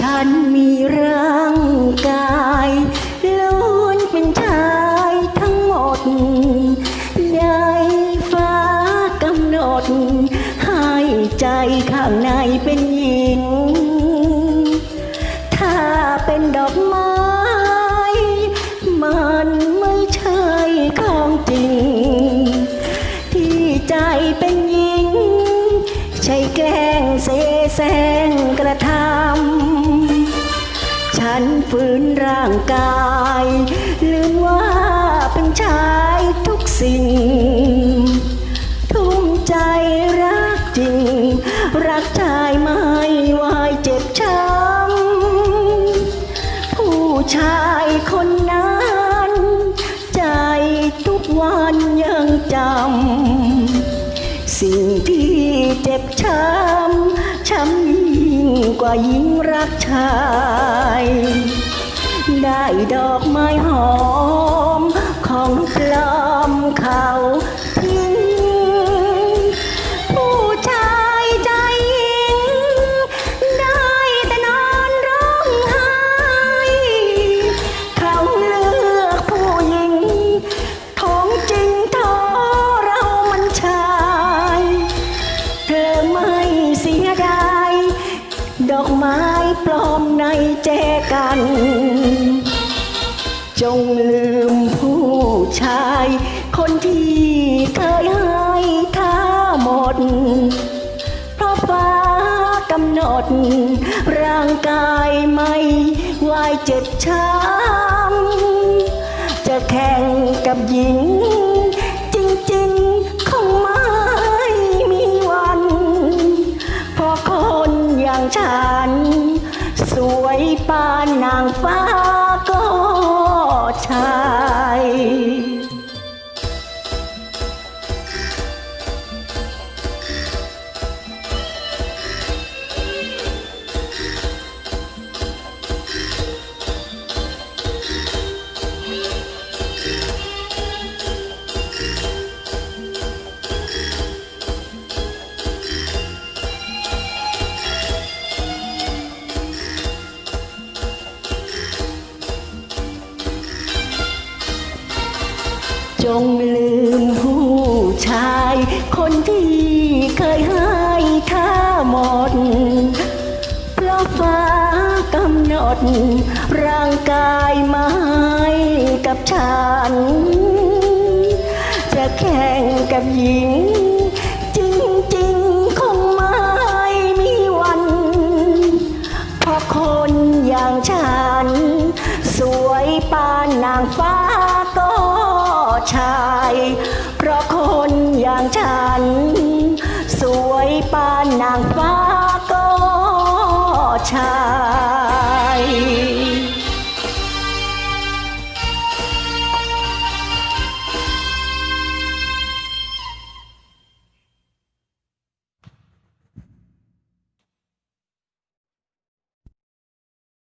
ฉันมีร่างกายล้วนเป็นชายทั้งหมดใหญ่ฟ้ากำหนด ให้ใจข้างในเป็นหญิง ถ้าเป็นดอกไม้ มันไม่ใช่ของจริง ที่ใจเป็นหญิง ใช่แกล้งเสแสร้งกระทำ ฉันฝืนร่างกาย ลืมว่าเป็นชายทุกสิ่ง ทุ่มใจรักจริง รักชายไม่วายเจ็บช้ำผู้ชายคนนั้น ใจทุกวันยังจำ สิ่งที่เจ็บช้ำช้ำ ยิ่งกว่ายิ่งรักชาย ได้ดอกไม้หอมของปลอมเขา แจกัน จงลืมผู้ชาย คนที่เคยให้ท่าหมด เพราะฟ้ากำหนด ร่างกายไม่วายเจ็บช้ำจะแข่งกับหญิง จริงๆคงไม่มีวัน เพราะคนอย่างฉัน วยปานนางฟ้าก็ใช่ จงลืมผู้ชาย คนที่เคยให้ท่าหมด เพราะฟ้ากำหนด ร่างกายไม้กับฉัน จะแข่งกับหญิง จริงๆคงไม่มีวัน เพราะคนอย่างฉัน สวยปานนางฟ้า ใช่เพราะคนอย่างฉัน สวยปานนางฟ